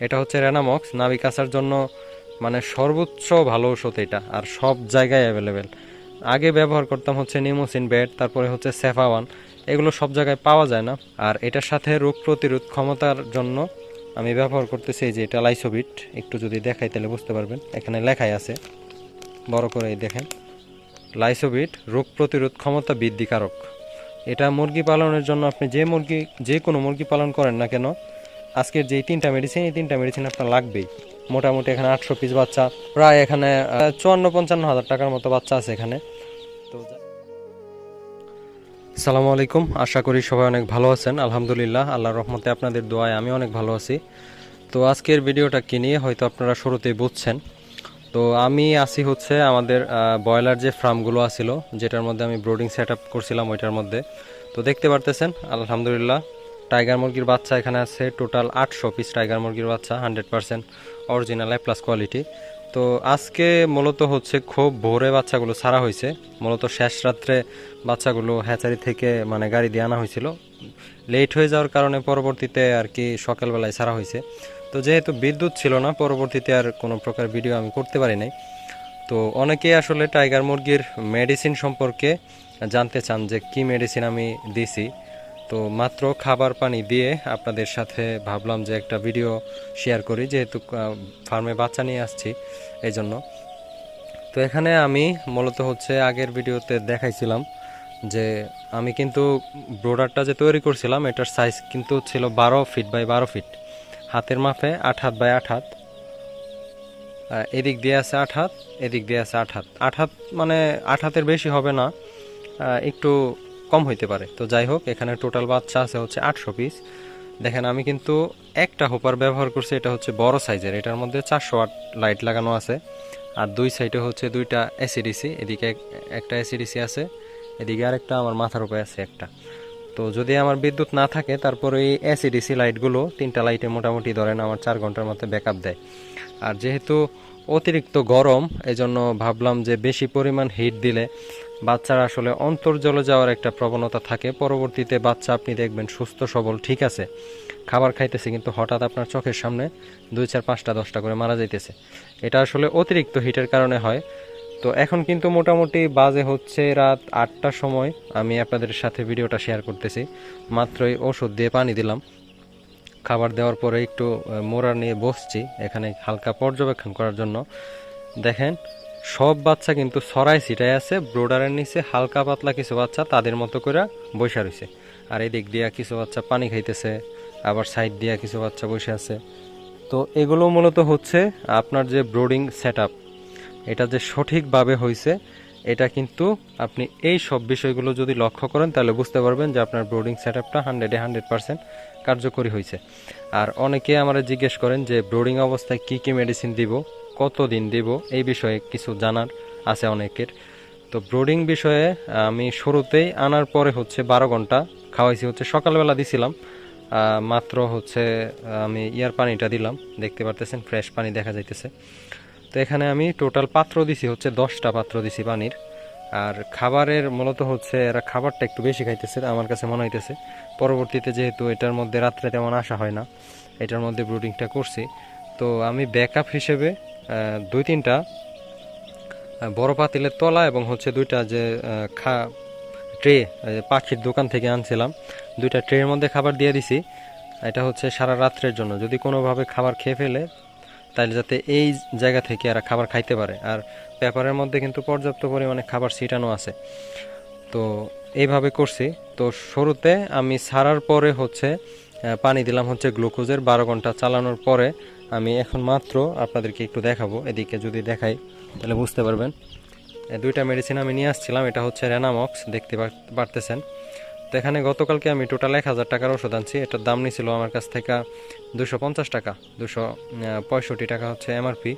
এটা হচ্ছে রেনামক্স নাভি কাচার জন্য মানে সর্বোচ্চ ভালো ওষুধ এটা, আর সব জায়গায় অ্যাভেলেবেল আগে ব্যবহার করতাম হচ্ছে নিমোসিন বেড, তারপরে হচ্ছে সেফাওয়ান এগুলো সব জায়গায় পাওয়া যায় না। আর এটার সাথে রোগ প্রতিরোধ ক্ষমতার জন্য আমি ব্যবহার করতেছি যে এটা লাইসোবিট একটু যদি দেখাই তাহলে বুঝতে পারবেন। এখানে লেখাই আছে, বড় করে দেখেন। লাইসোবিট রোগ প্রতিরোধ ক্ষমতা বৃদ্ধিকারক। এটা মুরগি পালনের জন্য আপনি যে মুরগি, যে কোনো মুরগি পালন করেন না কেন আজকের যে তিনটা মেডিসিন এই তিনটা মেডিসিন আপনার লাগবেই। মোটামুটি এখানে আটশো পিস বাচ্চা, প্রায় এখানে চুয়ান্ন পঞ্চান্ন হাজার টাকার মতো বাচ্চা আছে এখানে। তো সালামু আলাইকুম, আশা করি সবাই অনেক ভালো আছেন, আলহামদুলিল্লাহ, আল্লাহর রহমতে আপনাদের দোয়ায় আমি অনেক ভালো আছি। তো আজকের ভিডিওটা কি নিয়ে, হয়তো আপনারা শুরুতেই বুঝছেন। তো আমি আসি হচ্ছে আমাদের ব্রয়লার যে ফার্মগুলো আছিল, যেটার মধ্যে আমি ব্রোডিং সেট আপ করছিলাম ওইটার মধ্যে। তো দেখতে পারতেছেন, আলহামদুলিল্লাহ টাইগার মুরগির বাচ্চা এখানে আছে টোটাল আটশো পিস টাইগার মুরগির বাচ্চা hundred percent original plus quality তো আজকে মূলত হচ্ছে খুব ভোরে বাচ্চাগুলো ছাড়া হয়েছে। মূলত শেষ রাত্রে বাচ্চাগুলো হ্যাচারি থেকে মানে গাড়ি দিয়ে আনা হয়েছিল। লেট হয়ে যাওয়ার কারণে পরবর্তীতে আর কি সকালবেলায় ছাড়া হয়েছে। তো যেহেতু বিদ্যুৎ ছিল না, পরবর্তীতে আর কোনো প্রকার ভিডিও আমি করতে পারি নাই। তো অনেকেই আসলে টাইগার মুরগির মেডিসিন সম্পর্কে জানতে চান যে কি মেডিসিন আমি দিছি। তো মাত্র খাবার পানি দিয়ে আপনাদের সাথে ভাবলাম যে একটা ভিডিও শেয়ার করি, যেহেতু ফার্মে বাচ্চা নিয়ে আসছি এই জন্য তো এখানে আমি মূলত হচ্ছে আগের ভিডিওতে দেখাইছিলাম যে আমি কিন্তু ব্রোডারটা যে তৈরি করছিলাম, এটার সাইজ কিন্তু ছিল বারো ফিট বাই বারো ফিট হাতের মাপে আট হাত বাই আট হাত। এদিক দিয়ে আছে আট হাত, এদিক দিয়ে আছে আট হাত। আট হাত মানে আট হাতের বেশি হবে না। একটু কম হইতে পারে। তো যাই হোক, এখানে টোটাল বাচ্চা আছে হচ্ছে আটশো পিস দেখেন, আমি কিন্তু একটা হোপার ব্যবহার করছি, এটা হচ্ছে বড় সাইজের। এটার মধ্যে চারশো আট লাইট লাগানো আছে। আর দুই সাইডে হচ্ছে দুইটা এসিডিসি এদিকে একটা এসিডিসি আছে, এদিকে আরেকটা আমার মাথার উপরে আছে একটা। তো যদি আমার বিদ্যুৎ না থাকে, তারপরে এই এসিডিসি লাইটগুলো তিনটা লাইটে মোটামুটি ধরেন আমার চার ঘণ্টার মধ্যে ব্যাকআপ দেয়। আর যেহেতু অতিরিক্ত গরম, এজন্য ভাবলাম যে বেশি পরিমাণ হিট দিলে বাচ্চার আসলে অন্তর্জলে যাওয়ার একটা প্রবণতা থাকে। পরবর্তীতে বাচ্চা আপনি দেখবেন সুস্থ, সবল, ঠিক আছে। খাবার খাইতেছে কিন্তু হঠাৎ আপনার চোখের সামনে দুই চার পাঁচটা, দশটা করে মারা যাইতেছে। এটা আসলে অতিরিক্ত হিটের কারণে হয়। তো এখন কিন্তু মোটামুটি বাজে হচ্ছে রাত আটটার সময়। আমি আপনাদের সাথে ভিডিওটা শেয়ার করতেছি। মাত্রই ওষুধ দিয়ে পানি দিলাম। খাবার দেওয়ার পরে একটু মোড়া নিয়ে বসছি এখানে হালকা পর্যবেক্ষণ করার জন্য। দেখেন, সব বাচ্চা কিন্তু ছড়াই ছিটাই আছে, ব্রোডারের নিচে হালকা পাতলা কিছু বাচ্চা তাদের মতো করে বসে রয়েছে। আর এই দিক দিয়া কিছু বাচ্চা পানি খাইতেছে, আবার সাইড দিয়া কিছু বাচ্চা বসে আছে। তো এগুলো মূলত হচ্ছে আপনার যে ব্রোডিং সেট এটা যে সঠিকভাবে হয়েছে এটা কিন্তু আপনি এই সব বিষয়গুলো যদি লক্ষ্য করেন তাহলে বুঝতে পারবেন যে আপনার ব্রোডিং সেট আপটা হান্ড্রেডে হান্ড্রেড পার্সেন্ট কার্যকরী হয়েছে। আর অনেকে আমরা জিজ্ঞেস করেন যে, ব্রোডিং অবস্থায় কি কি মেডিসিন দিব কত দিন দিব, এই বিষয়ে কিছু জানার আছে অনেকের। তো ব্রোডিং বিষয়ে আমি শুরুতেই আনার পরে হচ্ছে বারো ঘণ্টা খাওয়াইছি, হচ্ছে সকালবেলা দিছিলাম। মাত্র হচ্ছে, আমি ইয়ার পানিটা দিলাম, দেখতে পারতেছেন ফ্রেশ পানি দেখা যাইতেছে। তো এখানে আমি টোটাল পাত্র দিছি, হচ্ছে দশটা পাত্র দিছি পানির। আর খাবারের মূলত হচ্ছে এরা খাবারটা একটু বেশি খাইতেছে, আমার কাছে মনে হইতেছে। পরবর্তীতে যেহেতু এটার মধ্যে রাত্রে তেমন আসা হয় না, এটার মধ্যে ব্রুডিংটা করছি। তো আমি ব্যাকআপ হিসেবে দুই তিনটা বড় পাতিলের তলা এবং হচ্ছে দুইটা যে খা ট্রে পাখির দোকান থেকে আনছিলাম, দুইটা ট্রের মধ্যে খাবার দিয়ে দিছি। এটা হচ্ছে সারা রাত্রের জন্য। যদি কোনোভাবে খাবার খেয়ে ফেলে তাহলে যাতে এই জায়গা থেকে এরা খাবার খাইতে পারে। আর পেপারের মধ্যে কিন্তু পর্যাপ্ত পরিমাণে খাবার ছিটানো আছে। তো এইভাবে করছি। তো শুরুতে আমি ছাড়ার পরে হচ্ছে পানি দিলাম হচ্ছে গ্লুকোজের বারো ঘণ্টা চালানোর পরে আমি এখন মাত্র আপনাদেরকে একটু দেখাবো। এদিকে যদি দেখাই, তাহলে বুঝতে পারবেন। দুইটা মেডিসিন আমি নিয়ে আসছিলাম, এটা হচ্ছে রেনামক্স দেখতে পারতেছেন। তো এখানে গতকালকে আমি টোটাল এক হাজার টাকার ওষুধ আনছি। এটার দাম নিয়েছিল আমার কাছ থেকে দুশো পঞ্চাশ টাকা, দুশো পঁয়ষট্টি টাকা হচ্ছে এমআরপি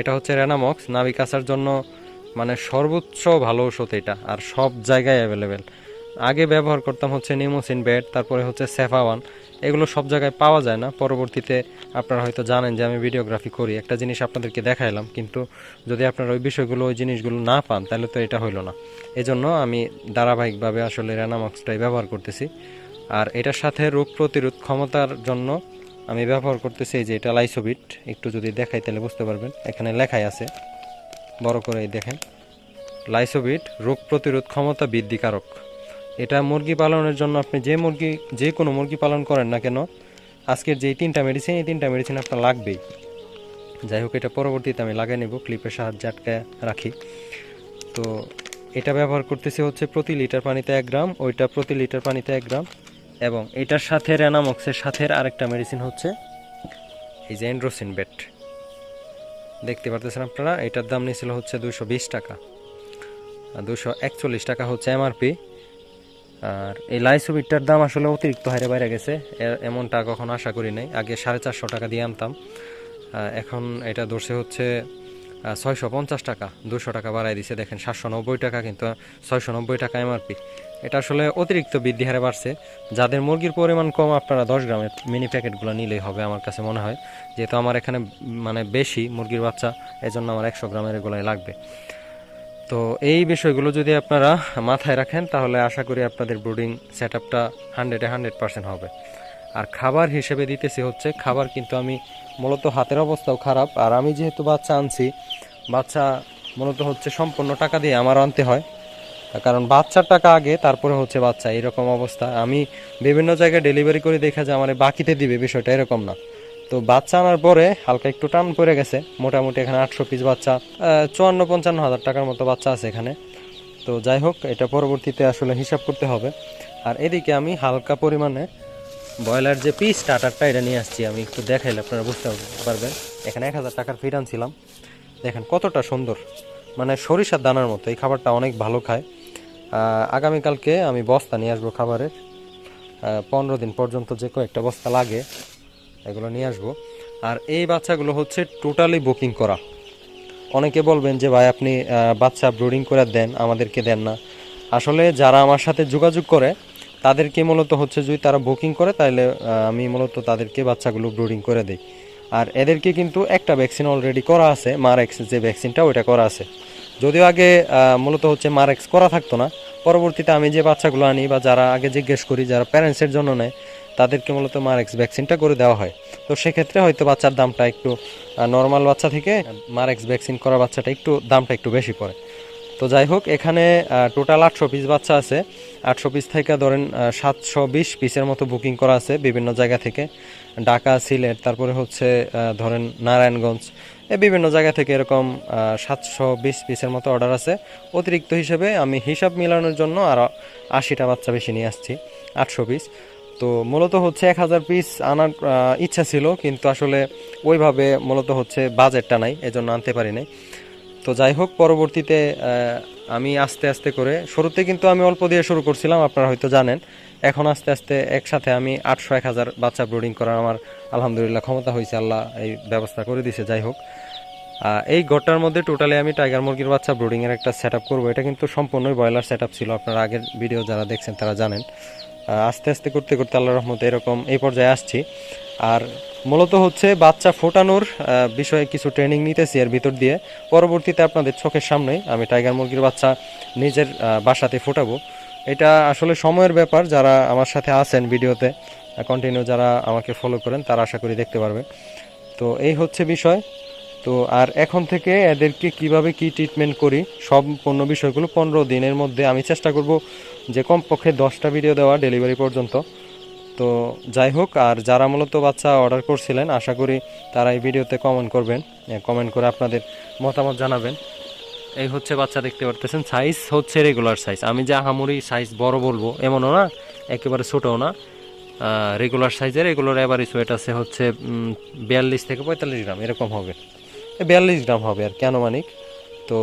এটা হচ্ছে রেনামক্স নাভি আসার জন্য মানে সর্বোচ্চ ভালো ওষুধ এটা, আর সব জায়গায় অ্যাভেলেবেল আগে ব্যবহার করতাম হচ্ছে নিমোসিন বেড তারপরে হচ্ছে সেফাওয়ান এগুলো সব জায়গায় পাওয়া যায় না। পরবর্তীতে আপনারা হয়তো জানেন যে আমি ভিডিওগ্রাফি করি। একটা জিনিস আপনাদেরকে দেখাইলাম, কিন্তু যদি আপনারা ওই বিষয়গুলো, ওই জিনিসগুলো না পান, তাহলে তো এটা হইল না। এজন্য আমি ধারাবাহিকভাবে আসলে রেনামক্সটাই ব্যবহার করতেছি। আর এটার সাথে রোগ প্রতিরোধ ক্ষমতার জন্য আমি ব্যবহার করতেছি এই যে এটা লাইসোবিট। একটু যদি দেখাই তাহলে বুঝতে পারবেন। এখানে লেখাই আছে। বড় করে দেখেন। লাইসোবিট রোগ প্রতিরোধ ক্ষমতা বৃদ্ধিকারক। এটা মুরগি পালনের জন্য আপনি যে মুরগি, যে কোনো মুরগি পালন করেন না কেন, আজকের যে তিনটা মেডিসিন এই তিনটা মেডিসিন আপনার লাগবেই। যাই হোক, এটা পরবর্তীতে আমি লাগিয়ে নেব ক্লিপের সাহায্যে আটকে রাখি। তো এটা ব্যবহার করতেছি হচ্ছে প্রতি লিটার পানিতে এক গ্রাম, ওইটা প্রতি লিটার পানিতে এক গ্রাম এবং এটার সাথে রেনামক্সের সাথে আরেকটা মেডিসিন হচ্ছে এই যে এন্ড্রোসিন বেট দেখতে পারতেছেন আপনারা, এটার দাম নিয়েছিল হচ্ছে দুশো টাকা। দুশো টাকা হচ্ছে এমআরপি। আর এই লাইসোবিটটার দাম আসলে অতিরিক্ত হারে বাইরে গেছে। এমনটা কখনো আশা করি নাই। আগে সাড়ে চারশো টাকা দিয়ে আনতাম। এখন এটা ধরছে হচ্ছে ছয়শো পঞ্চাশ টাকা। দুশো টাকা বাড়াই দিছে। দেখেন, সাতশো নব্বই টাকা কিন্তু ছয়শো নব্বই টাকা এমআরপি। এটা আসলে অতিরিক্ত বৃদ্ধি হারে বাড়ছে। যাদের মুরগির পরিমাণ কম, আপনারা দশ গ্রামের মিনি প্যাকেটগুলো নিলেই হবে আমার কাছে মনে হয়। যেহেতু আমার এখানে মানে বেশি মুরগির বাচ্চা, এজন্য আমার একশো গ্রামের এগুলাই লাগবে। তো এই বিষয়গুলো যদি আপনারা মাথায় রাখেন, তাহলে আশা করি আপনাদের ব্রুডিং সেট আপটা হান্ড্রেডে হান্ড্রেড পার্সেন্ট হবে। আর খাবার হিসেবে দিতেছি হচ্ছে, খাবার কিন্তু আমি মূলত হাতের অবস্থাও খারাপ, আর আমি যেহেতু বাচ্চা আনছি, বাচ্চা মূলত হচ্ছে সম্পূর্ণ টাকা দিয়ে আমার আনতে হয়। কারণ বাচ্চার টাকা আগে, তারপরে হচ্ছে বাচ্চা, এরকম অবস্থা। আমি বিভিন্ন জায়গায় ডেলিভারি করে দেখা যায় আমার বাকিতে দিবে, বিষয়টা এরকম না। তো বাচ্চা আনার পরে হালকা একটু টান পড়ে গেছে। মোটামুটি এখানে আটশো পিস বাচ্চা। চুয়ান্ন পঞ্চান্ন হাজার টাকার মতো বাচ্চা আছে এখানে। তো যাই হোক, এটা পরবর্তীতে আসলে হিসাব করতে হবে। আর এদিকে আমি হালকা পরিমাণে ব্রয়লার যে পিস স্টার্টারটা এটা নিয়ে আসছি। আমি একটু দেখাইলে আপনারা বুঝতে পারবেন। এখানে এক হাজার টাকার ফিট আনছিলাম। দেখেন কতটা সুন্দর। মানে সরিষার দানার মতো। এই খাবারটা অনেক ভালো খায়। আগামীকালকে আমি বস্তা নিয়ে আসব খাবারের। পনেরো দিন পর্যন্ত যে কয়েকটা বস্তা লাগে এগুলো নিয়ে আসব। আর এই বাচ্চাগুলো হচ্ছে টোটালি বুকিং করা। অনেকে বলবেন যে, ভাই, আপনি বাচ্চা ব্রুডিং করে দেন, আমাদেরকে দেন না। আসলে যারা আমার সাথে যোগাযোগ করে, তাদেরকে মূলত হচ্ছে যদি তারা বুকিং করে তাহলে আমি মূলত তাদেরকে বাচ্চাগুলো ব্রুডিং করে দিই। আর এদেরকে কিন্তু একটা ভ্যাকসিন অলরেডি করা আছে মারেক্স যে ভ্যাকসিনটা ওইটা করা আছে। যদিও আগে মূলত হচ্ছে মারেক্স করা থাকতো না, পরবর্তীতে আমি যে বাচ্চাগুলো আনি বা যারা আগে জিজ্ঞেস করি, যারা প্যারেন্টসের জন্য নেয় তাদেরকে মূলত মারেক্স ভ্যাকসিনটা করে দেওয়া হয়। তো সেক্ষেত্রে হয়তো বাচ্চার দামটা একটু নর্মাল বাচ্চা থেকে মারেক্স ভ্যাকসিন করা বাচ্চাটা একটু, দামটা একটু বেশি পড়ে। তো যাই হোক, এখানে টোটাল আটশো পিস বাচ্চা আছে। আটশো পিস থেকে ধরেন সাতশো বিশ পিসের মতো বুকিং করা আছে বিভিন্ন জায়গা থেকে। ঢাকা, সিলেট, তারপরে হচ্ছে ধরেন নারায়ণগঞ্জ। এ বিভিন্ন জায়গা থেকে এরকম সাতশো বিশ পিসের মতো অর্ডার আছে। অতিরিক্ত হিসেবে আমি হিসাব মিলানোর জন্য আরও আশিটা বাচ্চা বেশি নিয়ে আসছি, আটশো পিস তো মূলত হচ্ছে এক হাজার পিস আনার ইচ্ছা ছিল, কিন্তু আসলে ওইভাবে মূলত হচ্ছে বাজেটটা নাই, এজন্য আনতে পারি নাই। তো যাই হোক, পরবর্তীতে আমি আস্তে আস্তে করে, শুরুতে কিন্তু আমি অল্প দিয়ে শুরু করছিলাম, আপনারা হয়তো জানেন। এখন আস্তে আস্তে একসাথে আমি আটশো এক হাজার বাচ্চা ব্রুডিং করার আমার আলহামদুলিল্লাহ ক্ষমতা হয়েছে, আল্লাহ এই ব্যবস্থা করে দিছে, যাই হোক। এই ঘরটার মধ্যে টোটালি আমি টাইগার মুরগির বাচ্চা ব্রুডিং এর একটা সেট আপ করব, এটা কিন্তু সম্পূর্ণই ব্রয়লার সেট ছিল, আপনারা আগের ভিডিও যারা দেখছেন তারা জানেন। আস্তে আস্তে করতে করতে আল্লাহ রহমতে এরকম এই পর্যায়ে আসছি। আর মূলত হচ্ছে বাচ্চা ফোটানোর বিষয়ে কিছু ট্রেনিং নিতেছি এর ভিতর দিয়ে। পরবর্তীতে আপনাদের চোখের সামনেই আমি টাইগার মুরগির বাচ্চা নিজের বাসাতে ফোটাবো। এটা আসলে সময়ের ব্যাপার, যারা আমার সাথে আছেন ভিডিওতে কন্টিনিউ যারা আমাকে ফলো করেন, তারা আশা করি দেখতে পারবে। তো এই হচ্ছে বিষয়। তো আর এখন থেকে এদেরকে কীভাবে কি ট্রিটমেন্ট করি সম্পূর্ণ বিষয়গুলো পনেরো দিনের মধ্যে আমি চেষ্টা করব যে কমপক্ষে দশটা ভিডিও দেওয়া ডেলিভারি পর্যন্ত। তো যাই হোক, আর যারা মূলত বাচ্চা অর্ডার করছিলেন, আশা করি তারা এই ভিডিওতে কমেন্ট করবেন। কমেন্ট করে আপনাদের মতামত জানাবেন। এই হচ্ছে বাচ্চা দেখতে পারতেছেন সাইজ হচ্ছে রেগুলার সাইজ আমি যা আহামরি সাইজ বড় বলব, এমনও না, একেবারে ছোটও না। রেগুলার সাইজের এগুলোর এভারেজ ওয়েট আছে হচ্ছে বিয়াল্লিশ থেকে পঁয়তাল্লিশ গ্রাম, এরকম হবে। বিয়াল্লিশ গ্রাম হবে আর কেন মানিক তো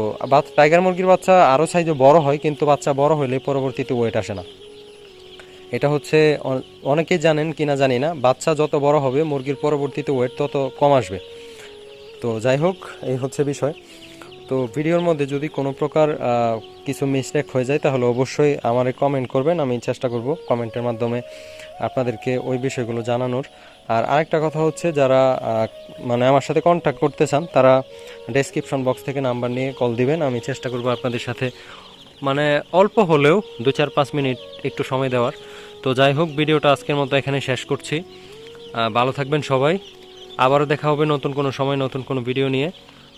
টাইগার মুরগির বাচ্চা আরও সাইজে বড় হয়, কিন্তু বাচ্চা বড় হলে পরবর্তীতে ওয়েট আসে না। এটা হচ্ছে অনেকে অনেকেই জানেন কিনা জানি না, বাচ্চা যত বড় হবে, মুরগির পরবর্তীতে ওয়েট তত কম আসবে। তো যাই হোক, এই হচ্ছে বিষয়। তো ভিডিওর মধ্যে যদি কোনো প্রকার কিছু মিস্টেক হয়ে যায়, তাহলে অবশ্যই আমারে কমেন্ট করবেন, আমি চেষ্টা করব কমেন্টের মাধ্যমে আপনাদেরকে ওই বিষয়গুলো জানানোর। আর আরেকটা কথা হচ্ছে, যারা মানে আমার সাথে কন্ট্যাক্ট করতে চান, তারা ডেসক্রিপশন বক্স থেকে নাম্বার নিয়ে কল দিবেন, আমি চেষ্টা করব আপনাদের সাথে মানে অল্প হলেও দু চার পাঁচ মিনিট একটু সময় দেওয়ার। তো যাই হোক, ভিডিওটা আজকের মতো এখানে শেষ করছি। ভালো থাকবেন সবাই। আবারও দেখা হবে নতুন কোনো সময়, নতুন কোনো ভিডিও নিয়ে।